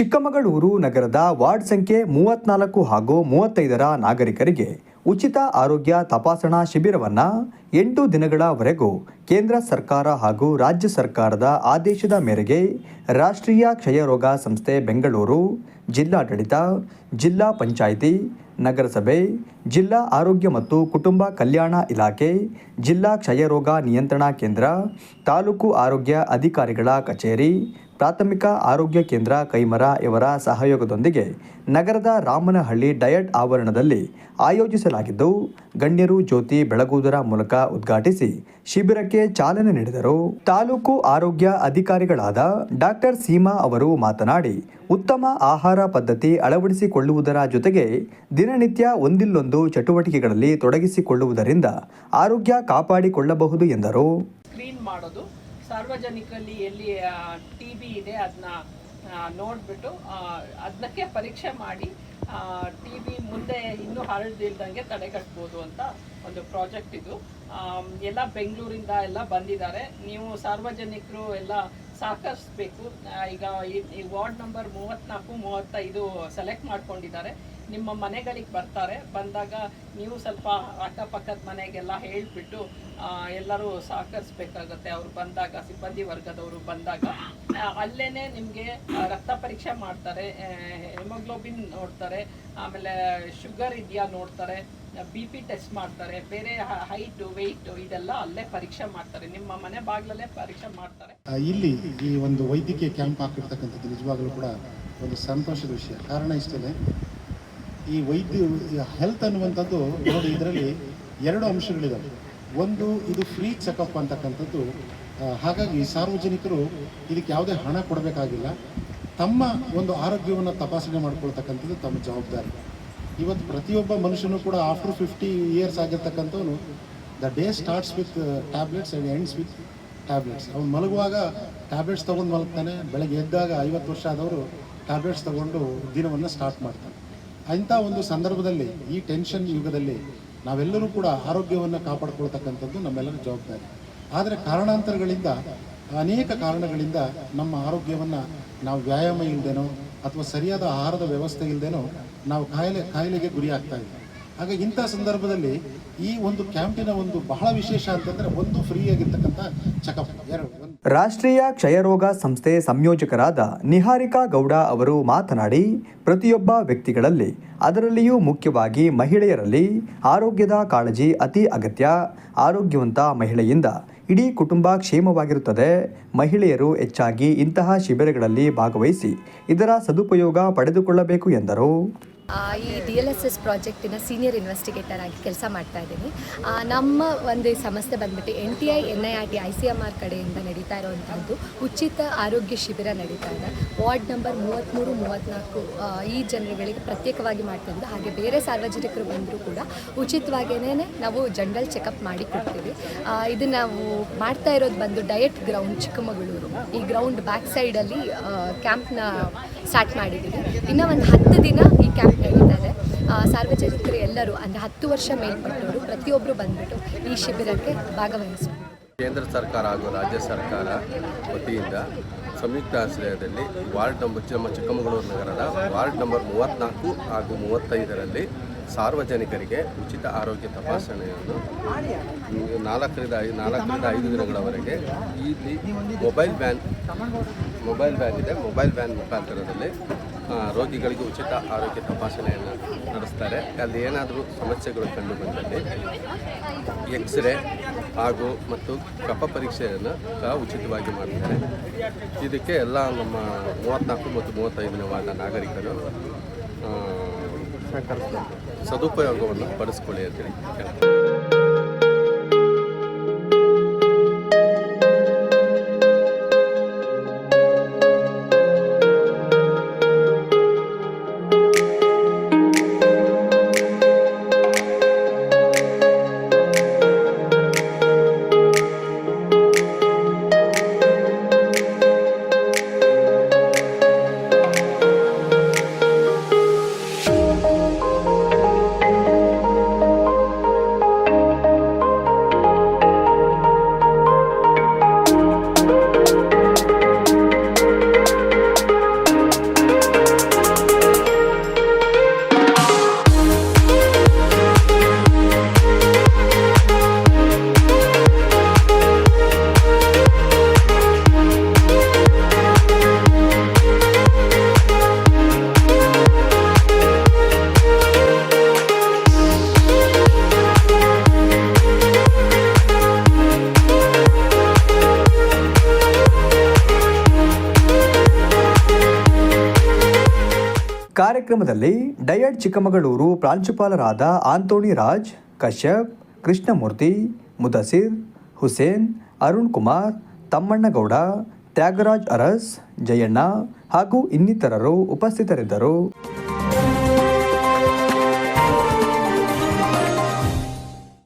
ಚಿಕ್ಕಮಗಳೂರು ನಗರದ ವಾರ್ಡ್ ಸಂಖ್ಯೆ ಮೂವತ್ನಾಲ್ಕು ಹಾಗೂ ಮೂವತ್ತೈದರ ನಾಗರಿಕರಿಗೆ ಉಚಿತ ಆರೋಗ್ಯ ತಪಾಸಣಾ ಶಿಬಿರವನ್ನು ಎಂಟು ದಿನಗಳವರೆಗೂ ಕೇಂದ್ರ ಸರ್ಕಾರ ಹಾಗೂ ರಾಜ್ಯ ಸರ್ಕಾರದ ಆದೇಶದ ಮೇರೆಗೆ ರಾಷ್ಟ್ರೀಯ ಕ್ಷಯರೋಗ ಸಂಸ್ಥೆ ಬೆಂಗಳೂರು, ಜಿಲ್ಲಾಡಳಿತ, ಜಿಲ್ಲಾ ಪಂಚಾಯಿತಿ, ನಗರಸಭೆ, ಜಿಲ್ಲಾ ಆರೋಗ್ಯ ಮತ್ತು ಕುಟುಂಬ ಕಲ್ಯಾಣ ಇಲಾಖೆ, ಜಿಲ್ಲಾ ಕ್ಷಯರೋಗ ನಿಯಂತ್ರಣ ಕೇಂದ್ರ, ತಾಲೂಕು ಆರೋಗ್ಯ ಅಧಿಕಾರಿಗಳ ಕಚೇರಿ ಪ್ರಾಥಮಿಕ ಆರೋಗ್ಯ ಕೇಂದ್ರ ಕೈಮರ ಇವರ ಸಹಯೋಗದೊಂದಿಗೆ ನಗರದ ರಾಮನಹಳ್ಳಿ ಡಯಟ್ ಆವರಣದಲ್ಲಿ ಆಯೋಜಿಸಲಾಗಿದ್ದು, ಗಣ್ಯರು ಜ್ಯೋತಿ ಬೆಳಗುವುದರ ಮೂಲಕ ಉದ್ಘಾಟಿಸಿ ಶಿಬಿರಕ್ಕೆ ಚಾಲನೆ ನೀಡಿದರು. ತಾಲೂಕು ಆರೋಗ್ಯ ಅಧಿಕಾರಿಗಳಾದ ಡಾಕ್ಟರ್ ಸೀಮಾ ಅವರು ಮಾತನಾಡಿ, ಉತ್ತಮ ಆಹಾರ ಪದ್ಧತಿ ಅಳವಡಿಸಿಕೊಳ್ಳುವುದರ ಜೊತೆಗೆ ದಿನನಿತ್ಯ ಒಂದಿಲ್ಲೊಂದು ಚಟುವಟಿಕೆಗಳಲ್ಲಿ ತೊಡಗಿಸಿಕೊಳ್ಳುವುದರಿಂದ ಆರೋಗ್ಯ ಕಾಪಾಡಿಕೊಳ್ಳಬಹುದು ಎಂದರು. ಸಾರ್ವಜನಿಕರಲ್ಲಿ ಎಲ್ಲಿ ಟಿ ಬಿ ಇದೆ ಅದನ್ನ ನೋಡಿಬಿಟ್ಟು ಅದಕ್ಕೆ ಪರೀಕ್ಷೆ ಮಾಡಿ ಟಿ ಬಿ ಮುಂದೆ ಇನ್ನೂ ಹರಡ್ದಿಲ್ದಂಗೆ ತಡೆಗಟ್ಬೋದು ಅಂತ ಒಂದು ಪ್ರಾಜೆಕ್ಟ್ ಇದು. ಎಲ್ಲ ಬೆಂಗಳೂರಿಂದ ಎಲ್ಲ ಬಂದಿದ್ದಾರೆ. ನೀವು ಸಾರ್ವಜನಿಕರು ಎಲ್ಲ ಸಹಕರಿಸ್ಬೇಕು ಈಗ ಈ- ವಾರ್ಡ್ ನಂಬರ್ ಮೂವತ್ತ್ನಾಲ್ಕು ಮೂವತ್ತೈದು ಸೆಲೆಕ್ಟ್ ಮಾಡ್ಕೊಂಡಿದ್ದಾರೆ. ನಿಮ್ಮ ಮನೆಗಳಿಗೆ ಬರ್ತಾರೆ. ಬಂದಾಗ ನೀವು ಸ್ವಲ್ಪ ಅಕ್ಕಪಕ್ಕದ ಮನೆಗೆಲ್ಲ ಹೇಳಿಬಿಟ್ಟು ಎಲ್ಲರೂ ಸಹಕರಿಸ್ಬೇಕಾಗತ್ತೆ. ಅವರು ಬಂದಾಗ, ಸಿಬ್ಬಂದಿ ವರ್ಗದವರು ಬಂದಾಗ ಅಲ್ಲೇ ನಿಮಗೆ ರಕ್ತ ಪರೀಕ್ಷೆ ಮಾಡ್ತಾರೆ. ಹೆಮೋಗ್ಲೋಬಿನ್ ನೋಡ್ತಾರೆ. ಆಮೇಲೆ ಶುಗರ್ ಇದೆಯಾ ನೋಡ್ತಾರೆ. ಬಿ ಪಿ ಟೆಸ್ಟ್ ಮಾಡ್ತಾರೆ, ಬೇರೆ ಹೈಟು ವೆಯ್ಟು ಇದೆಲ್ಲ ಅಲ್ಲೇ ಪರೀಕ್ಷೆ ಮಾಡ್ತಾರೆ. ನಿಮ್ಮ ಮನೆ ಬಾಗಿಲಲ್ಲೇ ಪರೀಕ್ಷೆ ಮಾಡ್ತಾರೆ. ಇಲ್ಲಿ ಈ ಒಂದು ವೈದ್ಯಕೀಯ ಕ್ಯಾಂಪ್ ಹಾಕಿರ್ತಕ್ಕಂಥದ್ದು ನಿಜವಾಗಲೂ ಕೂಡ ಒಂದು ಸಂತೋಷದ ವಿಷಯ. ಕಾರಣ ಇಷ್ಟೇ ಈ ವೈದ್ಯ ಹೆಲ್ತ್ ಅನ್ನುವಂಥದ್ದು ನೋಡಿ, ಇದರಲ್ಲಿ ಎರಡು ಅಂಶಗಳಿದ್ದಾವೆ ಒಂದು, ಇದು ಫ್ರೀ ಚೆಕಪ್ ಅಂತಕ್ಕಂಥದ್ದು. ಹಾಗಾಗಿ ಸಾರ್ವಜನಿಕರು ಇದಕ್ಕೆ ಯಾವುದೇ ಹಣ ಕೊಡಬೇಕಾಗಿಲ್ಲ. ತಮ್ಮ ಒಂದು ಆರೋಗ್ಯವನ್ನು ತಪಾಸಣೆ ಮಾಡ್ಕೊಳ್ತಕ್ಕಂಥದ್ದು ತಮ್ಮ ಜವಾಬ್ದಾರಿ. ಇವತ್ತು ಪ್ರತಿಯೊಬ್ಬ ಮನುಷ್ಯನು ಕೂಡ after fifty years ಆಗಿರ್ತಕ್ಕಂಥವನು the day starts with tablets and ends with tablets ಅವ್ನು ಮಲಗುವಾಗ ಟ್ಯಾಬ್ಲೆಟ್ಸ್ ತೊಗೊಂಡು ಮಲಗ್ತಾನೆ, ಬೆಳಗ್ಗೆ ಎದ್ದಾಗ ಐವತ್ತು ವರ್ಷ ಆದವರು ಟ್ಯಾಬ್ಲೆಟ್ಸ್ ತಗೊಂಡು ದಿನವನ್ನು ಸ್ಟಾರ್ಟ್ ಮಾಡ್ತಾನೆ. ಅಂಥ ಒಂದು ಸಂದರ್ಭದಲ್ಲಿ, ಈ ಟೆನ್ಷನ್ ಯುಗದಲ್ಲಿ ನಾವೆಲ್ಲರೂ ಕೂಡ ಆರೋಗ್ಯವನ್ನು ಕಾಪಾಡ್ಕೊಳ್ತಕ್ಕಂಥದ್ದು ನಮ್ಮೆಲ್ಲರ ಜವಾಬ್ದಾರಿ. ಆದರೆ ಕಾರಣಾಂತರಗಳಿಂದ, ಅನೇಕ ಕಾರಣಗಳಿಂದ ನಮ್ಮ ಆರೋಗ್ಯವನ್ನು ನಾವು ವ್ಯಾಯಾಮ ಇಲ್ಲದೇನೋ ಅಥವಾ ಸರಿಯಾದ ಆಹಾರದ ವ್ಯವಸ್ಥೆ ಇಲ್ಲದೇನೋ ನಾವು ಕಾಯಿಲೆ ಕಾಯಿಲೆಗೆ ಗುರಿ ಆಗ್ತಾ ಇದ್ದೀವಿ. ಹಾಗೆ ಇಂಥ ಸಂದರ್ಭದಲ್ಲಿ ಈ ಒಂದು ಕ್ಯಾಂಪಿನ ಒಂದು ಬಹಳ ವಿಶೇಷ ಅಂತಂದ್ರೆ ಒಂದು ಫ್ರೀ ಆಗಿರ್ತಕ್ಕಂಥ ಚೆಕಪ್ ರಾಷ್ಟ್ರೀಯ ಕ್ಷಯರೋಗ ಸಂಸ್ಥೆ ಸಂಯೋಜಕರಾದ ನಿಹಾರಿಕಾ ಗೌಡ ಅವರು ಮಾತನಾಡಿ, ಪ್ರತಿಯೊಬ್ಬ ವ್ಯಕ್ತಿಗಳಲ್ಲಿ, ಅದರಲ್ಲಿಯೂ ಮುಖ್ಯವಾಗಿ ಮಹಿಳೆಯರಲ್ಲಿ ಆರೋಗ್ಯದ ಕಾಳಜಿ ಅತಿ ಅಗತ್ಯ. ಆರೋಗ್ಯವಂತ ಮಹಿಳೆಯಿಂದ ಇಡೀ ಕುಟುಂಬ ಕ್ಷೇಮವಾಗಿರುತ್ತದೆ. ಮಹಿಳೆಯರು ಹೆಚ್ಚಾಗಿ ಇಂತಹ ಶಿಬಿರಗಳಲ್ಲಿ ಭಾಗವಹಿಸಿ ಇದರ ಸದುಪಯೋಗ ಪಡೆದುಕೊಳ್ಳಬೇಕು ಎಂದರು. ಈ ಡಿ ಎಲ್ ಎಸ್ ಎಸ್ ಪ್ರಾಜೆಕ್ಟಿನ ಸೀನಿಯರ್ ಇನ್ವೆಸ್ಟಿಗೇಟರ್ ಆಗಿ ಕೆಲಸ ಮಾಡ್ತಾ ಇದ್ದೀನಿ. ನಮ್ಮ ಒಂದು ಸಂಸ್ಥೆ ಬಂದ್ಬಿಟ್ಟು N T I, N I R T, I C M R ಕಡೆಯಿಂದ ನಡೀತಾ ಇರುವಂಥದ್ದು ಉಚಿತ ಆರೋಗ್ಯ ಶಿಬಿರ ನಡೀತಾ ಇದೆ. ವಾರ್ಡ್ ನಂಬರ್ ಮೂವತ್ತ್ಮೂರು ಮೂವತ್ತ್ನಾಲ್ಕು ಈ ಜನರುಗಳಿಗೆ ಪ್ರತ್ಯೇಕವಾಗಿ ಮಾಡ್ತಾ ಇದ್ದು ಹಾಗೆ ಬೇರೆ ಸಾರ್ವಜನಿಕರು ಬಂದರೂ ಕೂಡ ಉಚಿತವಾಗಿಯೇ ನಾವು ಜನರಲ್ ಚೆಕಪ್ ಮಾಡಿ ಕೊಡ್ತೀವಿ. ಇದು ನಾವು ಮಾಡ್ತಾ ಇರೋದು ಬಂದು ಡಯಟ್ ಗ್ರೌಂಡ್ ಚಿಕ್ಕಮಗಳೂರು. ಈ ಗ್ರೌಂಡ್ ಬ್ಯಾಕ್ ಸೈಡಲ್ಲಿ ಕ್ಯಾಂಪ್ನ ಸ್ಟಾರ್ಟ್ ಮಾಡಿದ್ದೀವಿ. ಇನ್ನೂ ಒಂದು ಹತ್ತು ದಿನ ಈ ಕ್ಯಾಂಪ್ ನಡೀತಾ ಸಾರ್ವಜನಿಕರು ಎಲ್ಲರೂ ಅಂದರೆ ಹತ್ತು ವರ್ಷ ಮೇಲ್ಪಟ್ಟವರು ಪ್ರತಿಯೊಬ್ಬರು ಬಂದ್ಬಿಟ್ಟು ಈ ಶಿಬಿರಕ್ಕೆ ಭಾಗವಹಿಸಬಹುದು ಕೇಂದ್ರ ಸರ್ಕಾರ ಹಾಗೂ ರಾಜ್ಯ ಸರ್ಕಾರ ವತಿಯಿಂದ ಸಂಯುಕ್ತ ಆಶ್ರಯದಲ್ಲಿ ವಾರ್ಡ್ ನಂಬರ್ ನಮ್ಮ ಚಿಕ್ಕಮಗಳೂರು ನಗರದ ವಾರ್ಡ್ ನಂಬರ್ ಮೂವತ್ತ್ನಾಲ್ಕು ಹಾಗೂ ಮೂವತ್ತೈದರಲ್ಲಿ ಸಾರ್ವಜನಿಕರಿಗೆ ಉಚಿತ ಆರೋಗ್ಯ ತಪಾಸಣೆಯನ್ನು ನಾಲ್ಕರಿಂದ ಐದು ನಾಲ್ಕರಿಂದ ಐದು ದಿನಗಳವರೆಗೆ ಇಲ್ಲಿ ಮೊಬೈಲ್ ವ್ಯಾನ್ ಮೊಬೈಲ್ ವ್ಯಾನ್ ಇದೆ. ಮೊಬೈಲ್ ವ್ಯಾನ್ ಮುಖಾಂತರದಲ್ಲಿ ರೋಗಿಗಳಿಗೆ ಉಚಿತ ಆರೋಗ್ಯ ತಪಾಸಣೆಯನ್ನು ನಡೆಸ್ತಾರೆ. ಅಲ್ಲಿ ಏನಾದರೂ ಸಮಸ್ಯೆಗಳು ಕಂಡು ಬಂದಲ್ಲಿ ಎಕ್ಸ್ರೇ ಹಾಗೂ ಮತ್ತು ಕಫ ಪರೀಕ್ಷೆಯನ್ನು ಸಹ ಉಚಿತವಾಗಿ ಮಾಡ್ತಾರೆ. ಇದಕ್ಕೆ ಎಲ್ಲ ನಮ್ಮ ಮೂವತ್ತ್ನಾಲ್ಕು ಮತ್ತು ಮೂವತ್ತೈದನೇ ವಾರ್ಡ್ನ ನಾಗರಿಕರು ಸದುಪಯೋಗವನ್ನು ಪಡಿಸ್ಕೊಳ್ಳಿ ಅಂತೇಳಿ ಕಾರ್ಯಕ್ರಮದಲ್ಲಿ ಡಯಟ್ ಚಿಕ್ಕಮಗಳೂರು ಪ್ರಾಂಶುಪಾಲರಾದ ಆಂತೋಣಿ ರಾಜ್, ಕಶ್ಯಪ್, ಕೃಷ್ಣಮೂರ್ತಿ, ಮುದಸಿರ್, ಹುಸೇನ್, ಅರುಣ್ ಕುಮಾರ್, ತಮ್ಮಣ್ಣಗೌಡ, ತ್ಯಾಗರಾಜ್ ಅರಸ್, ಜಯಣ್ಣ ಹಾಗೂ ಇನ್ನಿತರರು ಉಪಸ್ಥಿತರಿದ್ದರು.